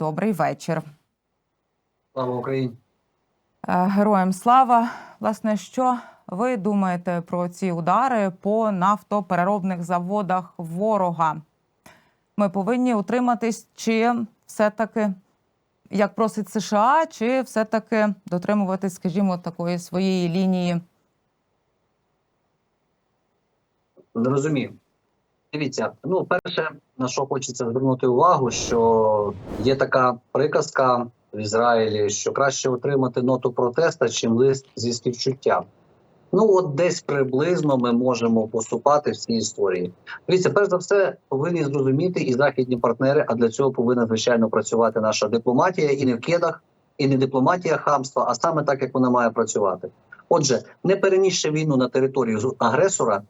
Добрий вечір. Слава Україні. Е, Героям слава. Власне, що ви думаєте про ці удари по нафтопереробних заводах ворога? Ми повинні утриматись, чи все-таки, як просить США, чи все-таки дотримуватись, скажімо, такої своєї лінії? Зрозумів. Дивіться, ну перше, на що хочеться звернути увагу, що є така приказка в Ізраїлі, що краще отримати ноту протеста, чим лист зі співчуттям. Ну, от десь приблизно ми можемо поступати в цій історії. Дивіться, перш за все, повинні зрозуміти і західні партнери, а для цього повинна звичайно працювати наша дипломатія і не в кедах, і не дипломатія хамства, а саме так, як вона має працювати. Отже, не перенісши війну на територію агресора,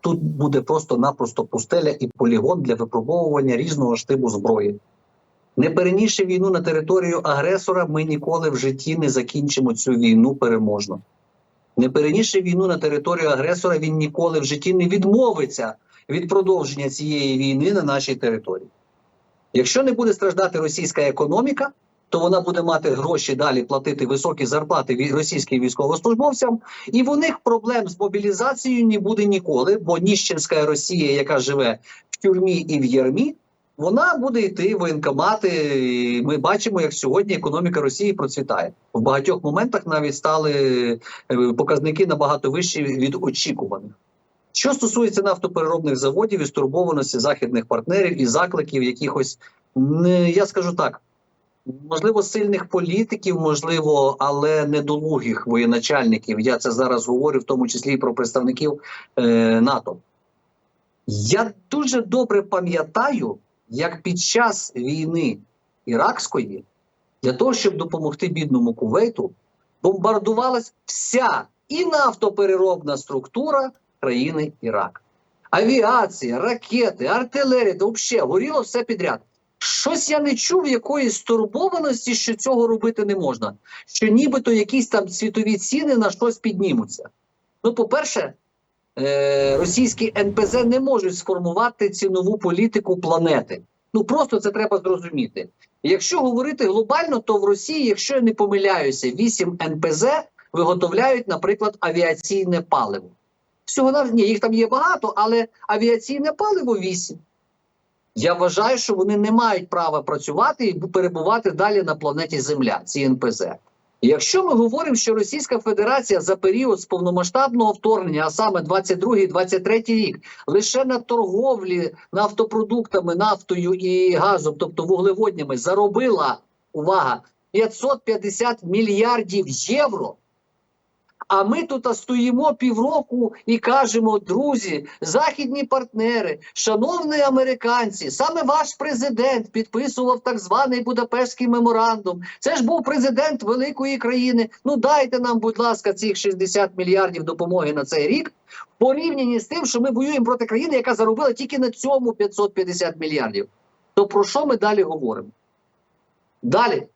тут буде просто-напросто пустеля і полігон для випробовування різного штибу зброї. Не перенісши війну на територію агресора, ми ніколи в житті не закінчимо цю війну переможно. Не перенісши війну на територію агресора, він ніколи в житті не відмовиться від продовження цієї війни на нашій території. Якщо не буде страждати російська економіка, то вона буде мати гроші далі платити високі зарплати російським військовослужбовцям, і в них проблем з мобілізацією не буде ніколи, бо ніщенська Росія, яка живе в тюрмі і в ярмі, вона буде йти в воєнкомати. І Ми бачимо, як сьогодні економіка Росії процвітає. В багатьох моментах навіть стали е, показники набагато вищі від очікуваних. Що стосується нафтопереробних заводів і стурбованості західних партнерів і закликів якихось, я скажу так, можливо, сильних політиків, можливо, але недолугих воєначальників. Я це зараз говорю, в тому числі і про представників е, НАТО. Я дуже добре пам'ятаю, як під час війни іракської, для того, щоб допомогти бідному Кувейту, бомбардувалась вся і нафтопереробна структура країни Ірак. Авіація, ракети, артилерія, взагалі горіло все підряд. Щось я не чув якоїсь стурбованості, що цього робити не можна. Що нібито якісь там світові ціни на щось піднімуться. Ну, по-перше, е, російські НПЗ не можуть сформувати цінову політику планети. Ну просто це треба зрозуміти. Якщо говорити глобально, то в Росії, якщо я не помиляюся, 8 НПЗ виготовляють, наприклад, авіаційне паливо. Всього ні, їх там є багато, але авіаційне паливо 8. Я вважаю, що вони не мають права працювати і перебувати далі на планеті Земля, ці НПЗ. Якщо ми говоримо, що Російська Федерація за період з повномасштабного вторгнення, а саме 22-23 рік, лише на торговлі нафтопродуктами, нафтою і газом, тобто вуглеводнями, заробила увага 550 мільярдів євро. А ми тут стоїмо півроку і кажемо, друзі, західні партнери, шановні американці, саме ваш президент підписував так званий Будапештський меморандум. Це ж був президент великої країни. Ну дайте нам, будь ласка, цих 60 мільярдів допомоги на цей рік в порівнянні з тим, що ми воюємо проти країни, яка заробила тільки на цьому 550 мільярдів. То про що ми далі говоримо? Далі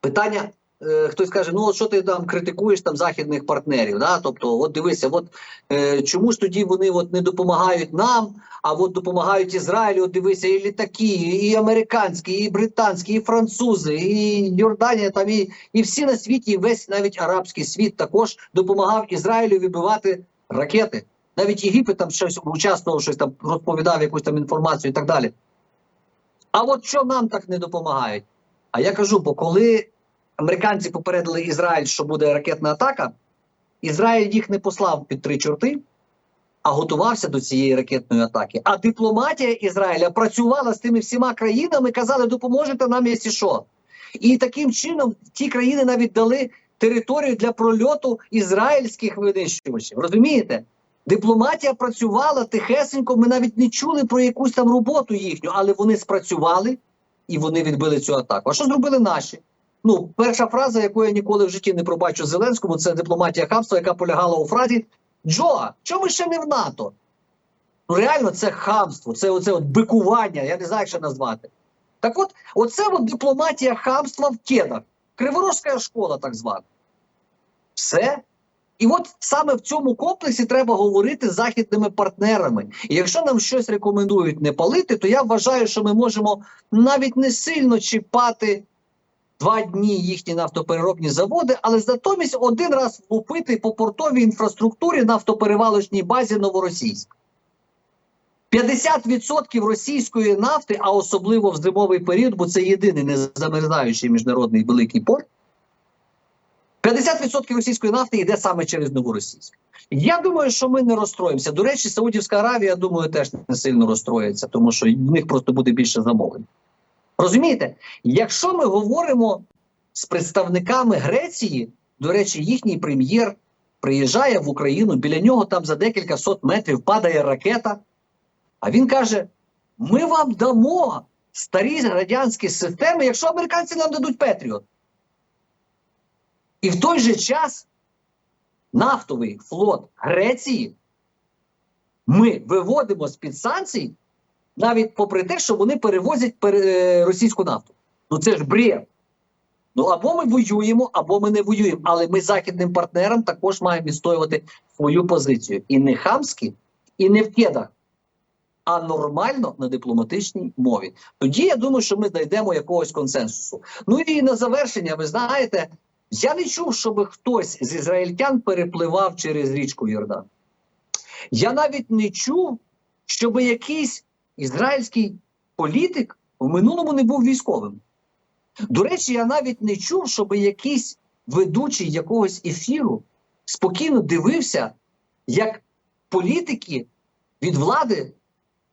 питання е, хтось каже: ну от що ти там критикуєш там західних партнерів? Да? Тобто, от дивися, от е, чому ж тоді вони от не допомагають нам, а от допомагають Ізраїлю? От дивися, і літаки, і американські, і британські, і французи, і Йорданія, там і, і всі на світі, і весь навіть арабський світ також допомагав Ізраїлю вибивати ракети. Навіть Єгипет там щось участвував, щось там розповідав якусь там інформацію і так далі. А от що нам так не допомагають? А я кажу, бо коли американці попередили Ізраїль, що буде ракетна атака, Ізраїль їх не послав під три чорти, а готувався до цієї ракетної атаки. А дипломатія Ізраїля працювала з тими всіма країнами, казали, допоможете нам, якщо що. І таким чином ті країни навіть дали територію для прольоту ізраїльських винищувачів. Розумієте? Дипломатія працювала тихесенько. Ми навіть не чули про якусь там роботу їхню, але вони спрацювали і вони відбили цю атаку. А що зробили наші? Ну, перша фраза, яку я ніколи в житті не пробачу Зеленському, це дипломатія хамства, яка полягала у фразі Джо, чому ще не в НАТО? Ну реально, це хамство, це оце от бикування, я не знаю, як ще назвати. Так от, оце от дипломатія хамства в кедах. Криворожська школа, так звана. Все. І от саме в цьому комплексі треба говорити з західними партнерами. І якщо нам щось рекомендують не палити, то я вважаю, що ми можемо навіть не сильно чіпати два дні їхні нафтопереробні заводи, але натомість один раз влупити по портовій інфраструктурі нафтоперевалочній базі Новоросійськ. 50% російської нафти, а особливо в зимовий період, бо це єдиний незамерзаючий міжнародний великий порт. 50% російської нафти йде саме через Новоросійськ. Я думаю, що ми не розстроїмося. До речі, Саудівська Аравія, думаю, теж не сильно розстроїться, тому що в них просто буде більше замовлень. Розумієте, якщо ми говоримо з представниками Греції, до речі, їхній прем'єр приїжджає в Україну, біля нього там за декілька сот метрів падає ракета. А він каже: ми вам дамо старі радянські системи, якщо американці нам дадуть Петріот. І в той же час нафтовий флот Греції ми виводимо з-під санкцій, навіть попри те, що вони перевозять е, російську нафту. Ну це ж бред. Ну або ми воюємо, або ми не воюємо. Але ми західним партнерам також маємо відстоювати свою позицію. І не хамськи, і не в кедах, а нормально на дипломатичній мові. Тоді я думаю, що ми знайдемо якогось консенсусу. Ну і на завершення, ви знаєте, я не чув, щоб хтось з ізраїльтян перепливав через річку Йордан. Я навіть не чув, щоб якийсь ізраїльський політик в минулому не був військовим. До речі, я навіть не чув, щоб якийсь ведучий якогось ефіру спокійно дивився, як політики від влади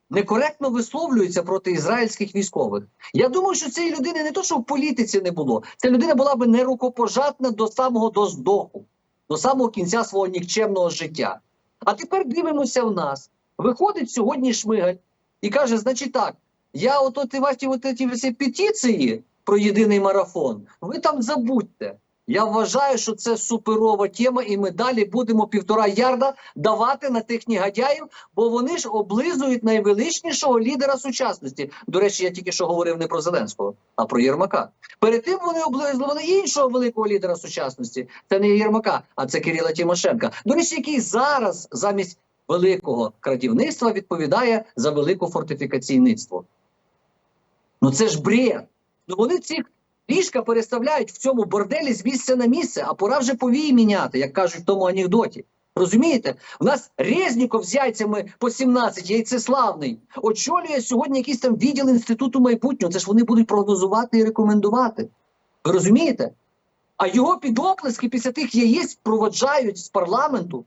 некоректно висловлюються проти ізраїльських військових. Я думаю, що цієї людини не то, що в політиці не було, ця людина була би нерукопожатна до самого до здоху, до самого кінця свого нікчемного життя. А тепер дивимося в нас. Виходить сьогодні Шмигаль і каже: значить так, я от от ваші от ці всі петиції про єдиний марафон, ви там забудьте. Я вважаю, що це суперова тема, і ми далі будемо півтора ярда давати на тих негодяїв, бо вони ж облизують найвеличнішого лідера сучасності. До речі, я тільки що говорив не про Зеленського, а про Єрмака. Перед тим вони облизували іншого великого лідера сучасності. Це не Єрмака, а це Кирила Тимошенка. До речі, який зараз замість великого крадівництва відповідає за велике фортифікаційництво. Ну це ж бред. Ну вони ці ліжка переставляють в цьому борделі з місця на місце, а пора вже повії міняти, як кажуть в тому анекдоті. Розумієте? У нас Резніков з яйцями по 17, яйцеславний, очолює сьогодні якийсь там відділ інституту майбутнього. Це ж вони будуть прогнозувати і рекомендувати. Ви розумієте? А його під оплески після тих яєць проводжають з парламенту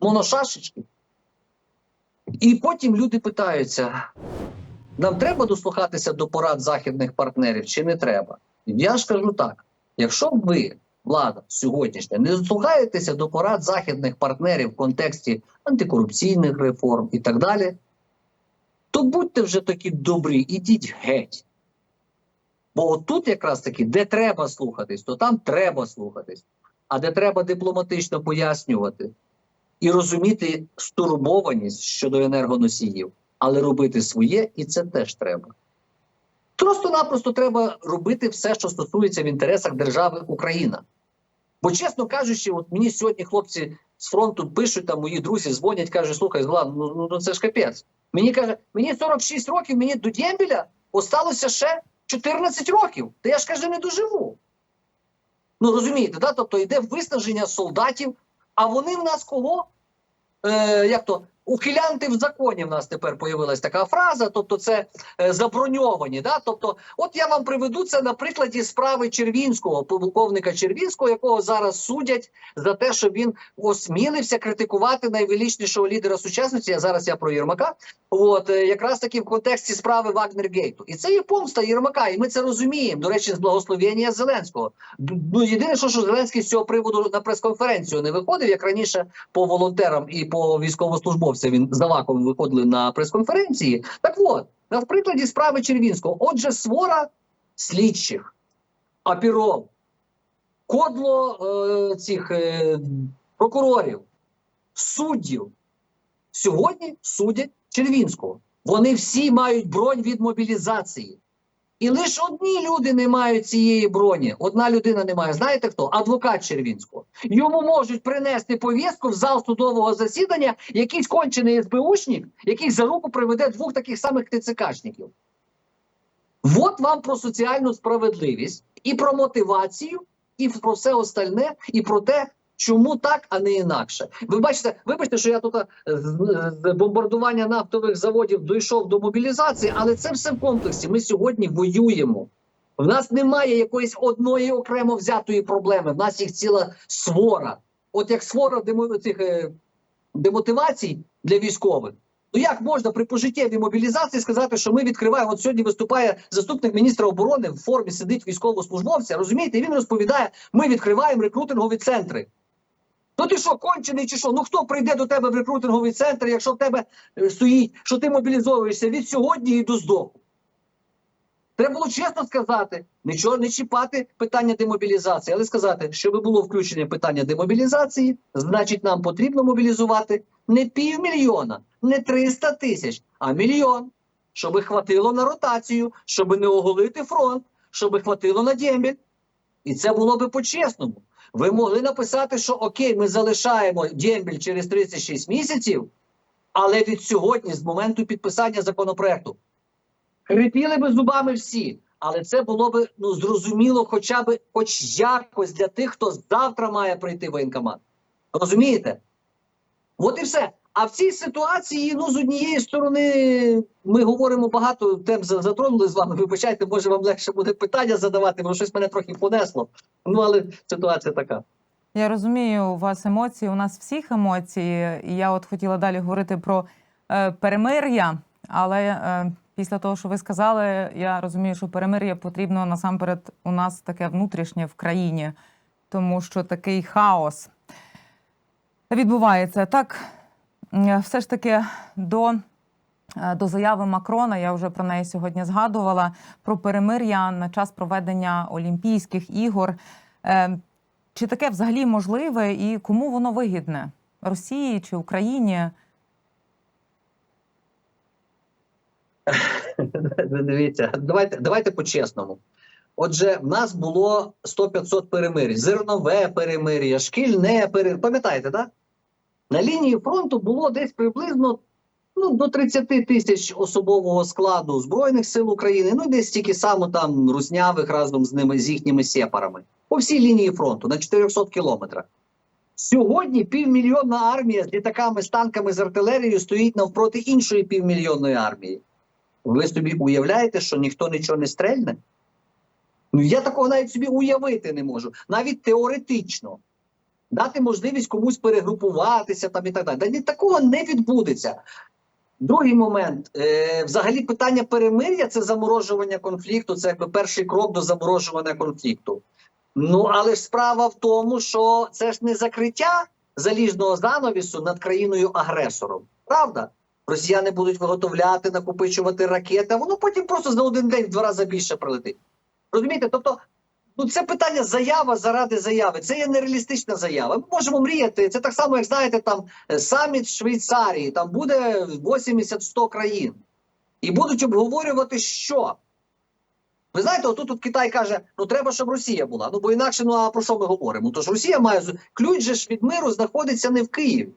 моношашечки. І потім люди питаються: нам треба дослухатися до порад західних партнерів чи не треба? Я ж кажу так: якщо ви, влада сьогоднішня, не дослухаєтеся до порад західних партнерів в контексті антикорупційних реформ і так далі, то будьте вже такі добрі, ідіть геть. Бо отут якраз таки, де треба слухатись, то там треба слухатись. А де треба дипломатично пояснювати і розуміти стурбованість щодо енергоносіїв, але робити своє, і це теж треба. Просто-напросто треба робити все, що стосується в інтересах держави Україна. Бо, чесно кажучи, от мені сьогодні хлопці з фронту пишуть, там мої друзі дзвонять, кажуть, слухай, Злан, ну, ну, ну це ж капець. Мені каже, мені 46 років, мені до Дємбіля осталося ще 14 років. Та я ж каже, не доживу. Ну розумієте, да? тобто йде виснаження солдатів, а вони в нас кого? Е, як то? Ухилянти в законі в нас тепер появилась така фраза, тобто це е, заброньовані. Да? Тобто, от я вам приведу це на прикладі справи Червінського, полковника Червінського, якого зараз судять за те, що він осмілився критикувати найвеличнішого лідера сучасності. А зараз я про Єрмака. От е, якраз таки в контексті справи Вагнергейту. І це є помста Єрмака, і ми це розуміємо. До речі, з благословення Зеленського. Ну єдине, що, що Зеленський з цього приводу на прес-конференцію не виходив, як раніше по волонтерам і по військовослужбовцям він за лаком виходили на прес-конференції. Так от, на прикладі справи Червінського, отже, свора слідчих, апіров, кодло е, цих е, прокурорів, суддів сьогодні судять Червінського. Вони всі мають бронь від мобілізації. І лише одні люди не мають цієї броні. Одна людина не має. Знаєте хто? Адвокат Червінського. Йому можуть принести повістку в зал судового засідання якийсь кончений СБУшник, який за руку приведе двох таких самих ТЦКшників. От вам про соціальну справедливість і про мотивацію, і про все остальне, і про те, чому так, а не інакше. Ви бачите, вибачте, що я тут е, з, з бомбардування нафтових заводів дійшов до мобілізації, але це все в комплексі. Ми сьогодні воюємо. В нас немає якоїсь одної окремо взятої проблеми. В нас їх ціла свора. От як свора цих е, демотивацій для військових. Ну як можна при пожиттєвій мобілізації сказати, що ми відкриваємо? От сьогодні виступає заступник міністра оборони в формі сидить військовослужбовця. Розумієте, і він розповідає: ми відкриваємо рекрутингові центри. Ну ти що, кончений чи що? Ну хто прийде до тебе в рекрутинговий центр, якщо в тебе е, стоїть, що ти мобілізовуєшся від сьогодні і до здоху? Треба було чесно сказати, нічого не чіпати питання демобілізації, але сказати, щоб було включення питання демобілізації, значить, нам потрібно мобілізувати не півмільйона, не 300 тисяч, а мільйон, щоб хватило на ротацію, щоб не оголити фронт, щоб хватило на дембіль. І це було би по-чесному. Ви могли написати, що окей, ми залишаємо дембіль через 36 місяців, але від сьогодні, з моменту підписання законопроекту, хрипіли би зубами всі. Але це було б ну, зрозуміло, хоча б хоч якось для тих, хто завтра має прийти в воєнкомат. Розумієте? От і все. А в цій ситуації, ну, з однієї сторони, ми говоримо багато тем затронули з вами. Вибачайте, може вам легше буде питання задавати, бо щось мене трохи понесло. Ну, але ситуація така. Я розумію, у вас емоції, у нас всіх емоції. І я от хотіла далі говорити про е, перемир'я, але е, після того, що ви сказали, я розумію, що перемир'я потрібно насамперед у нас таке внутрішнє в країні, тому що такий хаос відбувається. Так, все ж таки до. е, До заяви Макрона я вже про неї сьогодні згадувала про перемир'я на час проведення Олімпійських ігор. Е, Чи таке взагалі можливе і кому воно вигідне? Росії чи Україні? Дивіться, давайте, давайте по-чесному. Отже, в нас було 100-500 перемир'я, зернове перемир'я, шкільне перемир'я. Пам'ятаєте, так? На лінії фронту було десь приблизно ну, до 30 тисяч особового складу Збройних сил України, ну десь стільки само там руснявих разом з ними, з їхніми сепарами. По всій лінії фронту на 400 кілометрах. Сьогодні півмільйонна армія з літаками, з танками, з артилерією стоїть навпроти іншої півмільйонної армії. Ви собі уявляєте, що ніхто нічого не стрельне? Ну я такого навіть собі уявити не можу, навіть теоретично. Дати можливість комусь перегрупуватися там і так далі. Ні, такого не відбудеться. Другий момент, е, взагалі, питання перемир'я це заморожування конфлікту, це якби перший крок до заморожування конфлікту. Ну але ж справа в тому, що це ж не закриття заліжного занавісу над країною агресором. Правда? Росіяни будуть виготовляти, накопичувати ракети, а воно потім просто за один день в два рази більше прилетить. Розумієте? Тобто, ну це питання заява заради заяви. Це є нереалістична заява. Ми можемо мріяти. Це так само, як знаєте, там е, саміт Швейцарії, там буде 80-100 країн. І будуть обговорювати, що. Ви знаєте, отут тут Китай каже: ну треба, щоб Росія була. Ну бо інакше, ну а про що ми говоримо? Тож Росія має ключ же ж від миру знаходиться не в Києві.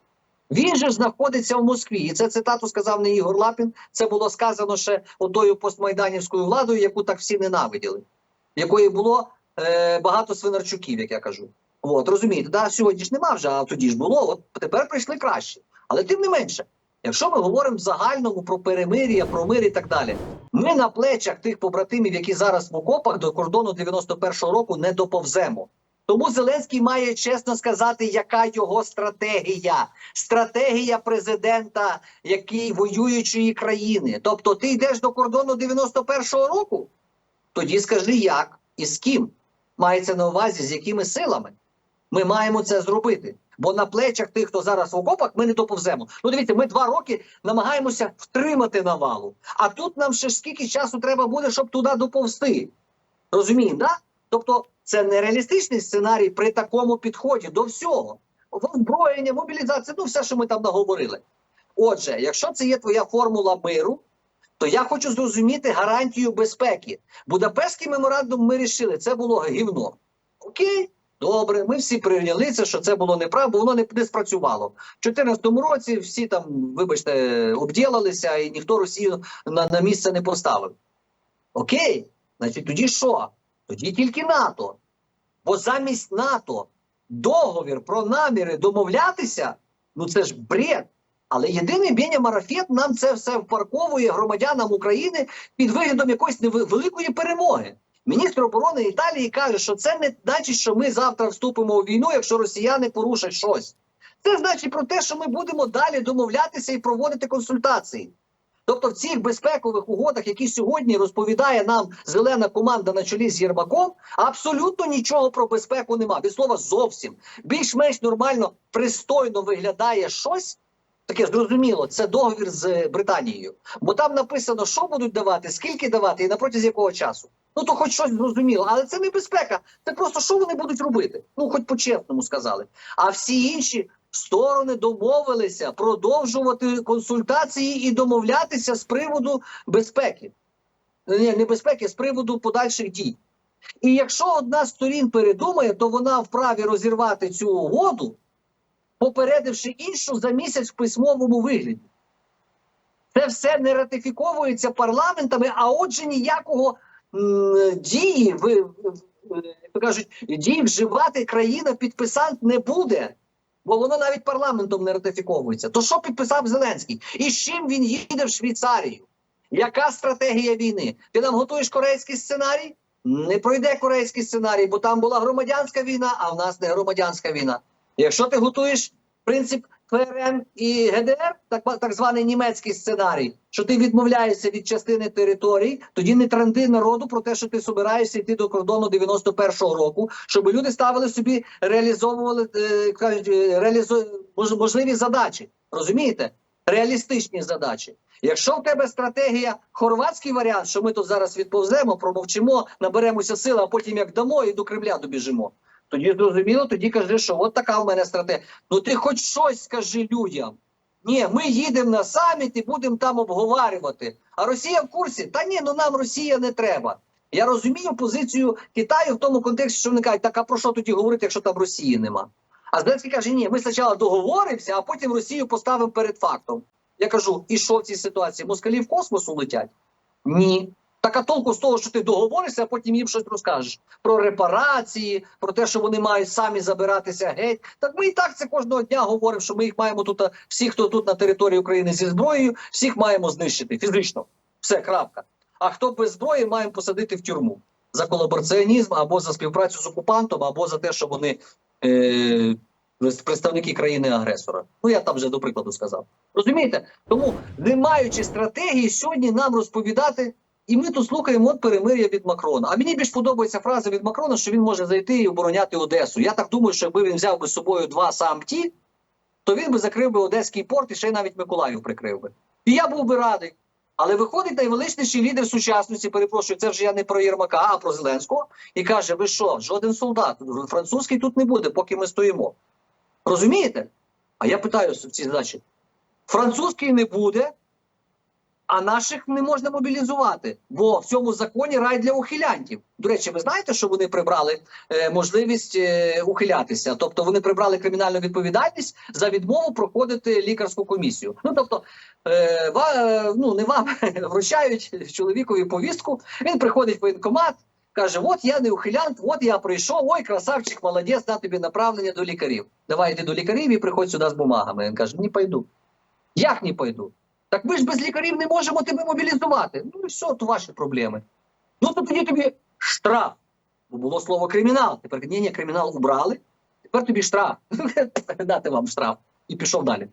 Він же ж знаходиться в Москві. І це цитату сказав не Ігор Лапін. Це було сказано ще отою постмайданівською владою, яку так всі ненавиділи, якої було е, багато свинарчуків, як я кажу. От розумієте, да, сьогодні ж нема вже, а тоді ж було. От тепер прийшли краще. Але тим не менше, якщо ми говоримо в загальному про перемир'я, про мир і так далі, ми на плечах тих побратимів, які зараз в окопах до кордону 91-го року, не доповземо. Тому Зеленський має чесно сказати, яка його стратегія. Стратегія президента, який воюючої країни. Тобто, ти йдеш до кордону 91-го року? Тоді скажи, як і з ким мається на увазі, з якими силами ми маємо це зробити. Бо на плечах тих, хто зараз в окопах, ми не доповземо. Ну, дивіться, ми два роки намагаємося втримати навалу. А тут нам ще скільки часу треба буде, щоб туди доповзти. Розуміємо, да? Тобто, це нереалістичний сценарій при такому підході до всього. Озброєння, мобілізація, ну все, що ми там наговорили. Отже, якщо це є твоя формула миру, то я хочу зрозуміти гарантію безпеки. Будапештський меморандум ми рішили, це було гівно. Окей, добре, ми всі прийняли це, що це було неправда, бо воно не, не спрацювало. В 2014 році всі там, вибачте, обділалися, і ніхто Росію на, на місце не поставив. Окей, значить, тоді що? Тоді тільки НАТО. Бо замість НАТО договір про наміри домовлятися, ну це ж бред. Але єдиний Беня Марафет нам це все впарковує громадянам України під виглядом якоїсь великої перемоги. Міністр оборони Італії каже, що це не значить, що ми завтра вступимо у війну, якщо росіяни порушать щось. Це значить про те, що ми будемо далі домовлятися і проводити консультації. Тобто, в цих безпекових угодах, які сьогодні розповідає нам зелена команда на чолі з Єрмаком, абсолютно нічого про безпеку нема. Від слова зовсім більш-менш нормально, пристойно виглядає щось. Таке зрозуміло, це договір з Британією. Бо там написано, що будуть давати, скільки давати і на протязі якого часу. Ну то хоч щось зрозуміло, але це не безпека. Це просто що вони будуть робити. Ну, хоч по-чесному сказали. А всі інші сторони домовилися продовжувати консультації і домовлятися з приводу безпеки. Ні, не безпеки, з приводу подальших дій. І якщо одна з сторін передумає, то вона вправі розірвати цю угоду, попередивши іншу за місяць в письмовому вигляді. Це все не ратифіковується парламентами, а отже, ніякого м, дії, ви, в- як то кажуть, дії вживати країна підписант не буде. Бо воно навіть парламентом не ратифіковується. То що підписав Зеленський? І з чим він їде в Швейцарію? Яка стратегія війни? Ти нам готуєш корейський сценарій? Не пройде корейський сценарій, бо там була громадянська війна, а в нас не громадянська війна. Якщо ти готуєш принцип ФРН і ГДР, так, так званий німецький сценарій, що ти відмовляєшся від частини територій, тоді не транди народу про те, що ти собираєшся йти до кордону 91-го року, щоб люди ставили собі, реалізовували е, кажуть, е, можливі задачі. Розумієте? Реалістичні задачі. Якщо в тебе стратегія хорватський варіант, що ми тут зараз відповземо, промовчимо, наберемося сили, а потім як дамо і до Кремля добіжимо. Тоді зрозуміло, тоді кажи, що от така в мене стратегія. Ну ти хоч щось скажи людям. Ні, ми їдемо на саміт і будемо там обговорювати. А Росія в курсі? Та ні, ну нам Росія не треба. Я розумію позицію Китаю в тому контексті, що вони кажуть, так а про що тоді говорити, якщо там Росії нема? А Зеленський каже: ні, ми спочатку договоримося, а потім Росію поставимо перед фактом. Я кажу, і що в цій ситуації? Москалі в космосу летять? Ні. Так а толку з того, що ти договоришся, а потім їм щось розкажеш про репарації, про те, що вони мають самі забиратися геть. Так ми і так це кожного дня говоримо, що ми їх маємо тут, всі, хто тут на території України зі зброєю, всіх маємо знищити фізично. Все, крапка. А хто без зброї, маємо посадити в тюрму за колабораціонізм або за співпрацю з окупантом, або за те, що вони е, представники країни-агресора. Ну я там вже до прикладу сказав. Розумієте? Тому, не маючи стратегії, сьогодні нам розповідати. І ми тут слухаємо от перемир'я від Макрона. А мені більш подобається фраза від Макрона, що він може зайти і обороняти Одесу. Я так думаю, що якби він взяв би з собою два самті, то він би закрив би Одеський порт і ще й навіть Миколаїв прикрив би. І я був би радий. Але виходить найвеличніший лідер сучасності, перепрошую, це вже я не про Єрмака, а про Зеленського, і каже: ви що, жоден солдат французький тут не буде, поки ми стоїмо. Розумієте? А я питаю в цій задачі: французький не буде, а наших не можна мобілізувати, бо в цьому законі рай для ухилянтів. До речі, ви знаєте, що вони прибрали е, можливість е, ухилятися? Тобто вони прибрали кримінальну відповідальність за відмову проходити лікарську комісію. Ну тобто, е, ва, е, ну не вам вручають чоловікові повістку. Він приходить в воєнкомат. Каже: От я не ухилянт, от я прийшов. Ой, красавчик, молодець, на тобі направлення до лікарів. Давай йди до лікарів і приходь сюди з бумагами. Він каже: Не пойду. Як не пойду? Так ми ж без лікарів не можемо тебе мобілізувати. Ну і все, то ваші проблеми. Ну то тоді тобі штраф. Бо було слово кримінал. Тепер ні, кримінал убрали. Тепер тобі штраф. Дати вам штраф. І пішов далі.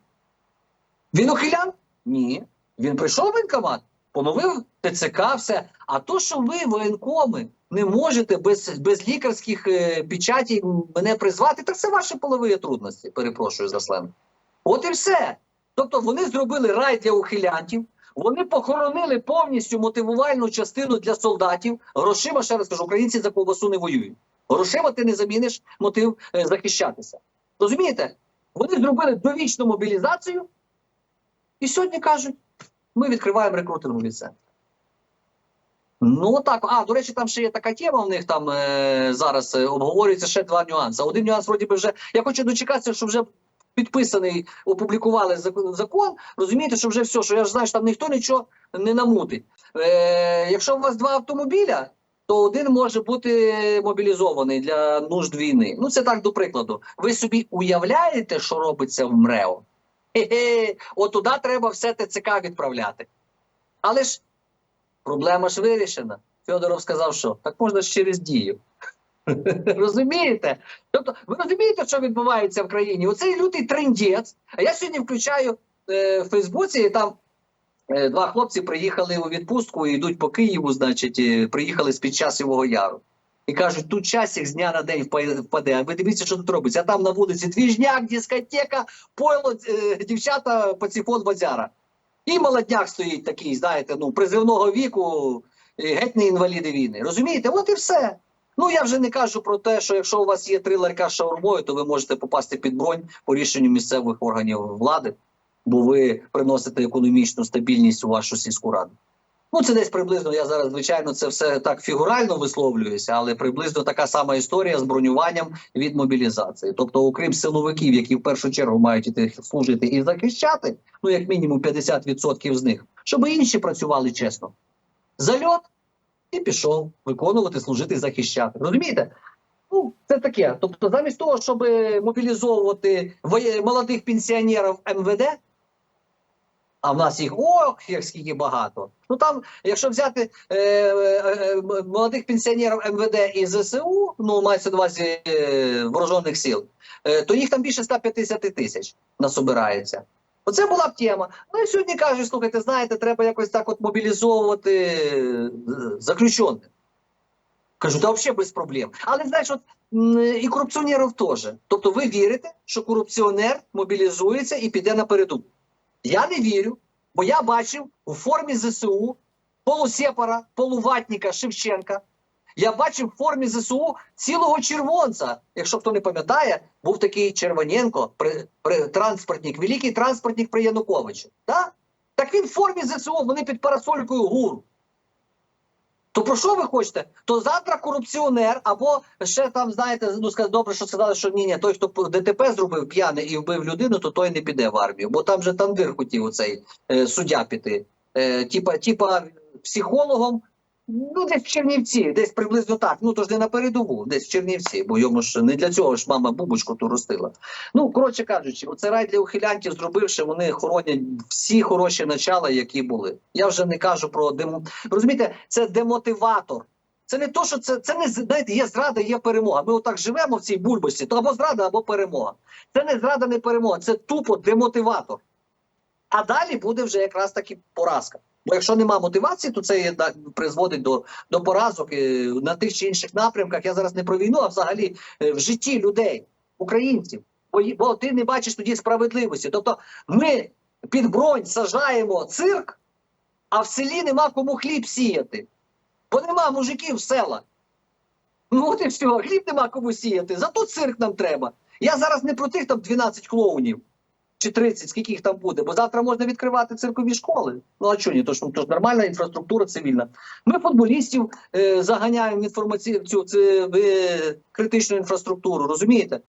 Він ухилян? Ні. Він прийшов в воєнкомат, поновив ТЦК, все. А то, що ви, воєнкоми, не можете без, без лікарських е, печатей мене призвати, так це ваші полові трудності. Перепрошую за сленг. От і все. Тобто вони зробили рай для ухилянтів, вони похоронили повністю мотивувальну частину для солдатів. Грошима, ще раз кажу, українці за ковбасу не воюють. Грошима ти не заміниш мотив е, захищатися. Розумієте? Вони зробили довічну мобілізацію і сьогодні кажуть: ми відкриваємо рекрутингові центри. Ну так, а до речі, там ще є така тема. У них там е, зараз е, обговорюється ще два нюанси. Один нюанс, вроді би, вже я хочу дочекатися, що вже підписаний, опублікували закон. Розумієте, що вже все, що я ж знаю, що там ніхто нічого не намутить. Е, якщо у вас два автомобіля, то один може бути мобілізований для нужд війни. Ну це так до прикладу. Ви собі уявляєте, що робиться в МРЕО? От туди треба все ТЦК відправляти. Але ж проблема ж вирішена. Федоров сказав, що так можна ж через дію. Розумієте? Тобто, ви розумієте, що відбувається в країні? Оцей лютий трендець. А я сьогодні включаю е, в Фейсбуці, і там е, два хлопці приїхали у відпустку і йдуть по Києву, значить, приїхали з-під часового яру. І кажуть, тут часик з дня на день впаде. А ви дивіться, що тут робиться. А там на вулиці двіжняк, дискотека, пойло, е, дівчата, пацифон, базяра. І молодняк стоїть такий, знаєте, ну, призивного віку, геть не інваліди війни. Розумієте? От і все. Ну я вже не кажу про те, що якщо у вас є три ларька шаурмою, то ви можете попасти під бронь по рішенню місцевих органів влади, бо ви приносите економічну стабільність у вашу сільську раду. Ну, це десь приблизно. Я зараз, звичайно, це все так фігурально висловлююся, але приблизно така сама історія з бронюванням від мобілізації. Тобто, окрім силовиків, які в першу чергу мають іти служити і захищати, ну як мінімум 50% з них, щоб інші працювали чесно. Зальот і пішов виконувати, служити, захищати. Розумієте? Ну, це таке. Тобто, замість того, щоб мобілізовувати молодих пенсіонерів МВД, а в нас їх ох, як скільки багато. Ну там, якщо взяти е, е, е, молодих пенсіонерів МВД і ЗСУ, ну мається на увазі е, вооружених сил, е, то їх там більше 150 тисяч насобирається. Оце була б тема. Ну і сьогодні кажуть, слухайте, знаєте, треба якось так от мобілізовувати е, заключених. Кажу, та взагалі без проблем. Але знаєш, от і корупціонерів теж. Тобто ви вірите, що корупціонер мобілізується і піде на передову. Я не вірю, бо я бачив у формі ЗСУ полусепара, полуватника Шевченка. Я бачив в формі ЗСУ цілого червонця. Якщо хто не пам'ятає, був такий Червоненко, при, при, транспортник, великий транспортник при Януковичу. Так? так він в формі ЗСУ, вони під парасолькою гуру. То про що ви хочете? То завтра корупціонер, або ще там, знаєте, ну сказ- добре, що сказали, що ні, ні, той, хто ДТП зробив п'яний і вбив людину, то той не піде в армію. Бо там же тандир хотів оцей е, суддя піти. Е, типа, типа психологом, ну десь в Чернівці, десь приблизно так. Ну то ж не на передову, десь в Чернівці, бо йому ж не для цього ж мама бубочку ту ростила. Ну, коротше кажучи, оце рай для ухилянтів зробивши, вони хоронять всі хороші начала, які були. Я вже не кажу про демо. Розумієте, це демотиватор. Це не то, що це, це не знаєте, є зрада, є перемога. Ми отак живемо в цій бульбашці, то або зрада, або перемога. Це не зрада, не перемога, це тупо демотиватор. А далі буде вже якраз таки поразка. Бо якщо нема мотивації, то це призводить до, до поразок е, на тих чи інших напрямках. Я зараз не про війну, а взагалі е, в житті людей, українців. Бо, бо ти не бачиш тоді справедливості. Тобто ми під бронь сажаємо цирк, а в селі нема кому хліб сіяти. Бо нема мужиків в селах. Ну от і все, хліб нема кому сіяти. Зато цирк нам треба. Я зараз не про тих там 12 клоунів чи 30, скільки їх там буде, бо завтра можна відкривати циркові школи. Ну а чого ні? То ж, то ж нормальна інфраструктура цивільна. Ми футболістів е, заганяємо в інформацію цю це, в е, критичну інфраструктуру, розумієте?